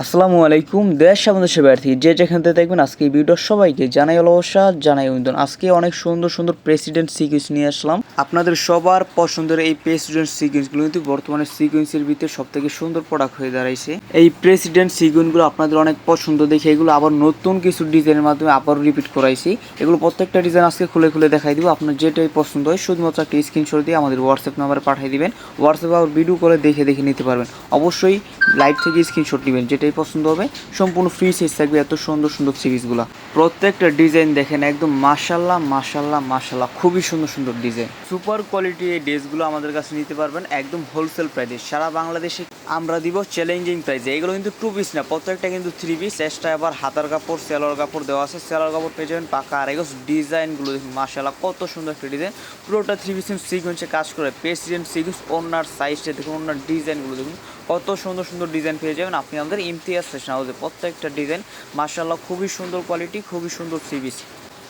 আসসালামু আলাইকুম, দেশ আমাদের সেবার্থী যে যেখান থেকে দেখবেন আজকে এই ভিডিও সবাইকে জানাই অলসা জানাই অভিনন্দন। আজকে অনেক সুন্দর সুন্দর প্রেসিডেন্ট সিকিউস নিয়ে আসলাম। আপনাদের সবার পছন্দের এই প্রেসিডেন্ট সিকুয়েন্সগুলো কিন্তু বর্তমানে সিকুয়েন্সের ভিতরে সব থেকে সুন্দর প্রোডাক্ট হয়ে দাঁড়াইছে। এই প্রেসিডেন্ট সিকুয়েন্সগুলো আপনাদের অনেক পছন্দ দেখে এগুলো আবার নতুন কিছু ডিজাইনের মাধ্যমে আবার রিপিট করাইছি। এগুলো প্রত্যেকটা ডিজাইন আজকে খুলে খুলে দেখাই দিব, আপনার যেটাই পছন্দ হয় শুধুমাত্র একটা স্ক্রিনশট দিয়ে আমাদের হোয়াটসঅ্যাপ নাম্বারে পাঠিয়ে দিবেন। হোয়াটসঅ্যাপে আবার ভিডিও করে দেখে দেখে নিতে পারবেন। অবশ্যই লাইভ থেকে স্ক্রিনশট নেবেন, যেটাই পছন্দ হবে। সম্পূর্ণ ফ্রি সাইজ থাকবে এত সুন্দর সুন্দর সিরিজগুলো প্রত্যেকটা ডিজাইন দেখেন, একদম মাশাল্লাহ মাশাল্লাহ মাশাল্লাহ খুবই সুন্দর সুন্দর ডিজাইন সুপার কোয়ালিটি এই ড্রেসগুলো আমাদের কাছে নিতে পারবেন একদম হোলসেল প্রাইসে সারা বাংলাদেশে আমরা দিব চ্যালেঞ্জিং প্রাইসে এগুলো কিন্তু টু পিস না, প্রত্যেকটা কিন্তু থ্রি পিস চেষ্টা আবার হাতার কাপড়, সেলোয়ার কাপড় দেওয়া আছে। সেলোয়ার কাপড় পেয়ে যাবেন পাকা আর এগুলো ডিজাইনগুলো দেখুন মাশাল্লাহ কত সুন্দর একটা ডিজাইন পুরোটা থ্রি পিস সিকোয়েন্সে কাজ করে প্রেসিডেন্ট সিকোয়েন্স ওনার সাইজটা দেখুন, ওনার ডিজাইনগুলো দেখুন, কত সুন্দর সুন্দর ডিজাইন পেয়ে যাবেন আপনি আমাদের ইমতিয়াজ ফ্যাশন হাউসে প্রত্যেকটা ডিজাইন মার্শাল্লাহ খুবই সুন্দর কোয়ালিটি খুবই সুন্দর সিবিস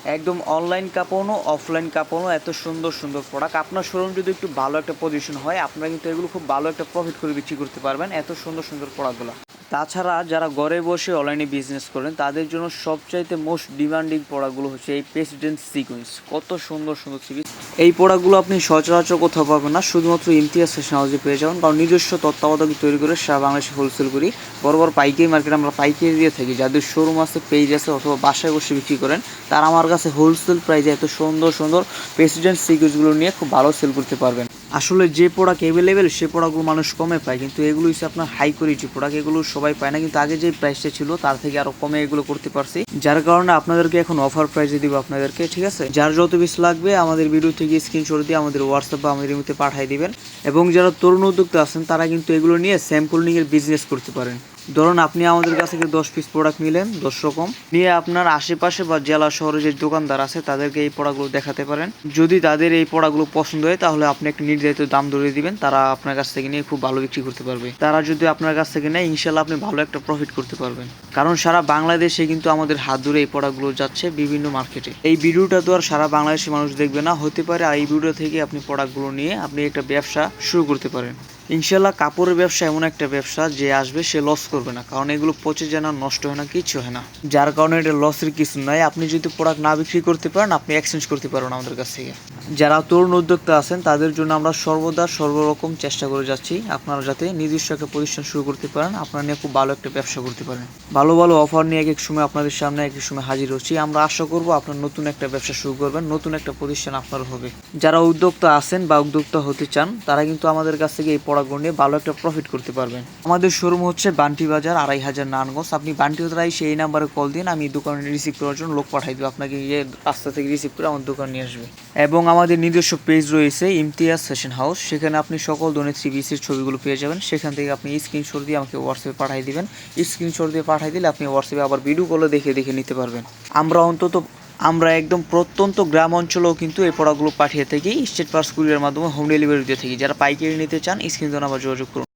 একদম অনলাইন কাপড়ও অফলাইন কাপড়ও এত সুন্দর সুন্দর প্রোডাক্ট আপনার শোরুম যদি একটু ভালো একটা পজিশন হয়, আপনারা কিন্তু এগুলো খুব ভালো একটা প্রফিট করে বিক্রি করতে পারবেন, এত সুন্দর সুন্দর প্রোডাক্টগুলো তাছাড়া যারা ঘরে বসে অনলাইনে বিজনেস করেন, তাদের জন্য সবচাইতে মোস্ট ডিমান্ডিং প্রোডাক্টগুলো হচ্ছে এই প্রেসিডেন্ট সিকুয়েন্স কত সুন্দর সুন্দর সিরিজ এই প্রোডাক্টগুলো আপনি সচরাচর কোথাও পাবেন না, শুধুমাত্র ইমতিয়াজ ফ্যাশন পেয়ে যাবেন। কারণ নিজস্ব তত্ত্বাবধায়ক তৈরি করে সারা বাংলাদেশে হোলসেল করি। বড় বড় পাইকারি মার্কেট আমরা পাইকারি দিয়ে থাকি। যাদের শোরুম আছে পেজ আছে অথবা বাসায় বসে বিক্রি করেন, তারা আমার কাছে হোলসেল প্রাইসে এত সুন্দর সুন্দর প্রেসিডেন্ট সিকুয়েন্সগুলো নিয়ে খুব ভালো সেল করতে পারবেন। আসলে যে প্রোডাক্ট অ্যাভেলেবেল সে প্রোডাক্টগুলো মানুষ কমে পায়। কিন্তু এগুলো হচ্ছে আপনার হাই কোয়ালিটি প্রোডাক্ট এগুলো সবাই পায় না। কিন্তু আগে যে প্রাইসটা ছিল, তার থেকে আরও কমে এগুলো করতে পারছি। যার কারণে আপনাদেরকে এখন অফার প্রাইসে দিব আপনাদেরকে, ঠিক আছে? যার যত বেশি লাগবে, আমাদের ভিডিও থেকে স্ক্রিনশট দিয়ে আমাদের হোয়াটসঅ্যাপ বা আমাদের মধ্যে পাঠিয়ে দিবেন। এবং যারা তরুণ উদ্যোক্তা আছেন, তারা কিন্তু এগুলো নিয়ে স্যাম্পল নিয়ে বিজনেস করতে পারেন। ধরুন আপনি আমাদের কাছ থেকে দশ পিস প্রোডাক্ট নিলেন, দশ রকম। নিয়ে আপনার আশেপাশে বা জেলা শহরে যে দোকানদার আছে, তাদেরকে এই প্রোডাক্টগুলো দেখাতে পারেন। যদি তাদের এই প্রোডাক্টগুলো পছন্দ হয়, তাহলে আপনি একটা নির্ধারিত দাম ধরে দিবেন। তারা আপনার কাছ থেকে নিয়ে খুব ভালো বিক্রি করতে পারবে। তারা যদি আপনার কাছ থেকে নেয় ইনশাল্লাহ আপনি ভালো একটা প্রফিট করতে পারবেন। কারণ সারা বাংলাদেশে কিন্তু আমাদের হাত ধরে এই প্রোডাক্টগুলো যাচ্ছে বিভিন্ন মার্কেটে এই ভিডিওটা তো আর সারা বাংলাদেশের মানুষ দেখবে না। হতে পারে আর এই ভিডিও থেকে আপনি প্রোডাক্টগুলো নিয়ে আপনি একটা ব্যবসা শুরু করতে পারেন। ইনশাল্লাহ কাপড়ের ব্যবসা এমন একটা ব্যবসা যে আসবে সে লস করবে না, কারণ এগুলো পচে যায় না, নষ্ট হয় না কিছু হয় না। যার কারণে এটা লসের কিছু নাই। আপনি যদি প্রোডাক্ট না বিক্রি করতে পারেন, আপনি এক্সচেঞ্জ করতে পারবেন আমাদের কাছ থেকে। যারা তরুণ উদ্যোক্তা আছেন, তাদের জন্য আমরা সর্বদা সর্বরকম চেষ্টা করে যাচ্ছি। আপনারা যাতে নিজস্ব একটা প্রতিষ্ঠান শুরু করতে পারেন, আপনারা নিয়ে খুব ভালো একটা ব্যবসা করতে পারেন। ভালো ভালো অফার নিয়ে এক এক সময় আপনাদের সামনে এক এক সময় হাজির হচ্ছি। আমরা আশা করব আপনার নতুন একটা ব্যবসা শুরু করবেন, নতুন একটা প্রতিষ্ঠান আপনার হবে। যারা উদ্যোক্তা আছেন বা উদ্যোক্তা হতে চান, তারা কিন্তু আমাদের কাছ থেকে এই পড়াগুলো নিয়ে ভালো একটা প্রফিট করতে পারবেন। আমাদের শোরুম হচ্ছে বান্টি বাজার, আড়াই হাজার নানগঞ্জ আপনি বান্টি বাজার এসে এই নাম্বারে কল দিন, আমি দোকানে রিসিভ করার জন্য লোক পাঠাই দেবো। আপনাকে গিয়ে রাস্তা থেকে রিসিভ করে আমার দোকান নিয়ে আসবে। এবং আমাদের নিজস্ব পেজ রয়েছে, ইমতিয়াজ ফ্যাশন হাউস সেখানে আপনি সকল ধরনের থ্রি পিসের ছবিগুলো পেয়ে যাবেন। সেখান থেকে আপনি স্ক্রিনশট দিয়ে আমাকে হোয়াটসঅ্যাপে পাঠিয়ে দিবেন। স্ক্রিনশট দিয়ে পাঠিয়ে দিলে আপনি হোয়াটসঅ্যাপে আবার ভিডিও কলে দেখে দেখে নিতে পারবেন। আমরা অন্তত আমরা একদম প্রত্যন্ত গ্রাম অঞ্চলেও কিন্তু এই পড়াগুলো পাঠিয়ে থাকি। স্টেট পার্স কুরিয়ার মাধ্যমে হোম ডেলিভারি দিয়ে থাকি। যারা পাইকারি নিতে চান, স্ক্রিন নাম্বার যোগাযোগ করুন।